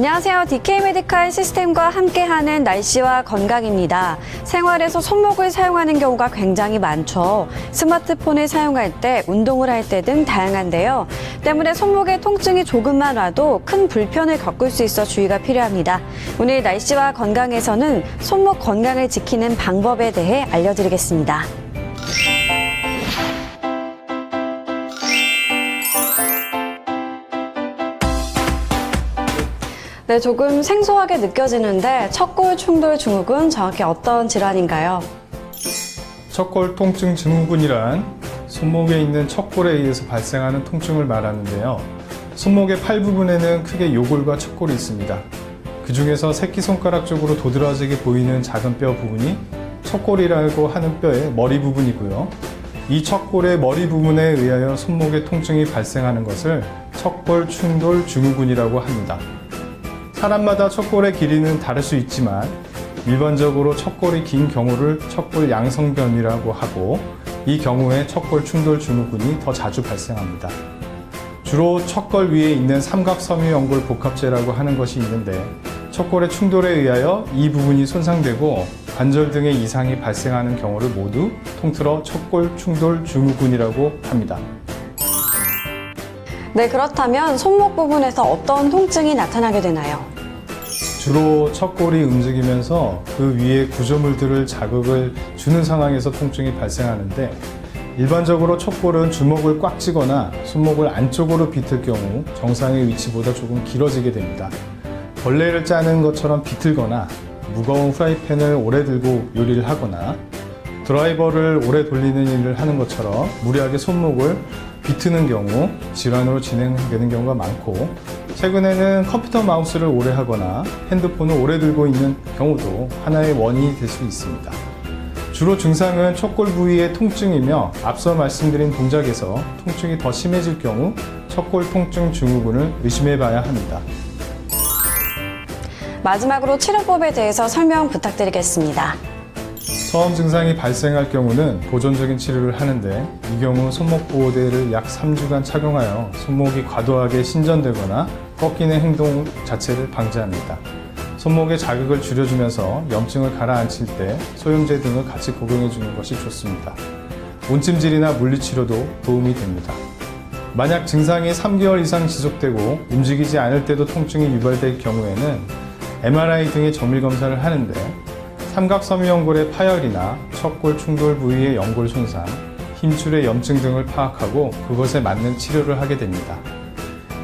안녕하세요. DK 메디칼 시스템과 함께하는 날씨와 건강입니다. 생활에서 손목을 사용하는 경우가 굉장히 많죠. 스마트폰을 사용할 때, 운동을 할 때 등 다양한데요. 때문에 손목에 통증이 조금만 와도 큰 불편을 겪을 수 있어 주의가 필요합니다. 오늘 날씨와 건강에서는 손목 건강을 지키는 방법에 대해 알려드리겠습니다. 네, 조금 생소하게 느껴지는데 척골 충돌 증후군 정확히 어떤 질환인가요? 척골 통증 증후군이란 손목에 있는 척골에 의해서 발생하는 통증을 말하는데요. 손목의 팔 부분에는 크게 요골과 척골이 있습니다. 그 중에서 새끼손가락 쪽으로 도드라지게 보이는 작은 뼈 부분이 척골이라고 하는 뼈의 머리 부분이고요. 이 척골의 머리 부분에 의하여 손목의 통증이 발생하는 것을 척골 충돌 증후군이라고 합니다. 사람마다 척골의 길이는 다를 수 있지만 일반적으로 척골이 긴 경우를 척골 양성변이라고 하고 이 경우에 척골 충돌 증후군이 더 자주 발생합니다. 주로 척골 위에 있는 삼각섬유연골 복합체라고 하는 것이 있는데 척골의 충돌에 의하여 이 부분이 손상되고 관절 등의 이상이 발생하는 경우를 모두 통틀어 척골 충돌 증후군이라고 합니다. 네, 그렇다면 손목 부분에서 어떤 통증이 나타나게 되나요? 주로 척골이 움직이면서 그 위에 구조물들을 자극을 주는 상황에서 통증이 발생하는데 일반적으로 척골은 주먹을 꽉 쥐거나 손목을 안쪽으로 비틀 경우 정상의 위치보다 조금 길어지게 됩니다. 벌레를 짜는 것처럼 비틀거나 무거운 프라이팬을 오래 들고 요리를 하거나 드라이버를 오래 돌리는 일을 하는 것처럼 무리하게 손목을 비트는 경우 질환으로 진행되는 경우가 많고 최근에는 컴퓨터 마우스를 오래 하거나 핸드폰을 오래 들고 있는 경우도 하나의 원인이 될 수 있습니다. 주로 증상은 척골 부위의 통증이며 앞서 말씀드린 동작에서 통증이 더 심해질 경우 척골 통증 증후군을 의심해 봐야 합니다. 마지막으로 치료법에 대해서 설명 부탁드리겠습니다. 처음 증상이 발생할 경우는 보존적인 치료를 하는데 이 경우 손목 보호대를 약 3주간 착용하여 손목이 과도하게 신전되거나 꺾이는 행동 자체를 방지합니다. 손목에 자극을 줄여주면서 염증을 가라앉힐 때 소염제 등을 같이 복용해 주는 것이 좋습니다. 온찜질이나 물리치료도 도움이 됩니다. 만약 증상이 3개월 이상 지속되고 움직이지 않을 때도 통증이 유발될 경우에는 MRI 등의 정밀 검사를 하는데 삼각섬유연골의 파열이나 척골 충돌 부위의 연골 손상, 힘줄의 염증 등을 파악하고 그것에 맞는 치료를 하게 됩니다.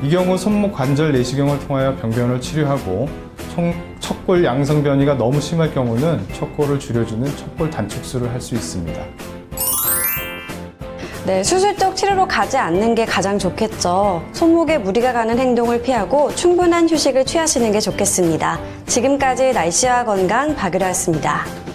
이 경우 손목 관절 내시경을 통하여 병변을 치료하고 청- 척골 양성 변이가 너무 심할 경우는 척골을 줄여주는 척골 단축술을 할 수 있습니다. 네, 수술적 치료로 가지 않는 게 가장 좋겠죠. 손목에 무리가 가는 행동을 피하고 충분한 휴식을 취하시는 게 좋겠습니다. 지금까지 날씨와 건강 박유라였습니다.